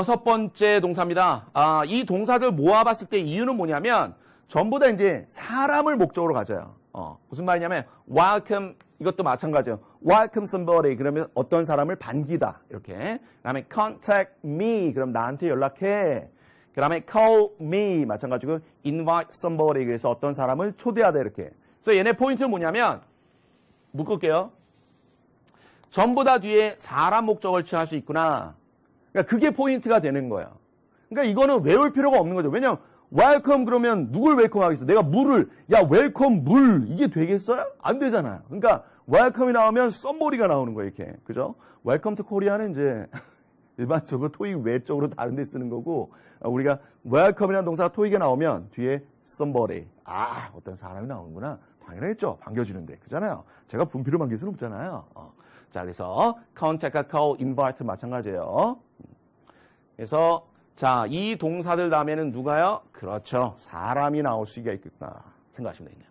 여섯 번째 동사입니다. 아, 이 동사들 모아봤을 때 이유는 뭐냐면 전부 다 이제 사람을 목적으로 가져요. 어, 무슨 말이냐면 welcome 이것도 마찬가지예요. welcome somebody 그러면 어떤 사람을 반기다 이렇게. 그다음에 contact me 그럼 나한테 연락해. 그다음에 call me 마찬가지고 invite somebody 그래서 어떤 사람을 초대하다 이렇게. 그래서 얘네 포인트는 뭐냐면 묶을게요. 전부 다 뒤에 사람 목적을 취할 수 있구나. 그러니까 그게 포인트가 되는 거예요. 그러니까 이거는 외울 필요가 없는 거죠. 왜냐면 웰컴 그러면 누굴 웰컴 하겠어? 내가 물을 야 웰컴 물 이게 되겠어요? 안 되잖아요. 그러니까 웰컴이 나오면 썸머리가 나오는 거예요, 이렇게. 그죠? 웰컴 투 코리아는 이제 일반적으로 토익 외적으로 다른 데 쓰는 거고 어, 우리가 웰컴이라는 동사가 토익에 나오면 뒤에 somebody 아 어떤 사람이 나오는구나 당연하겠죠 반겨주는데 그잖아요 제가 분필을 반길 수는 없잖아요 어. 자 그래서 contact과 call, invite 마찬가지예요. 그래서 자 이 동사들 다음에는 누가요? 그렇죠. 사람이 나올 수가 있겠구나 생각하시면 되겠네요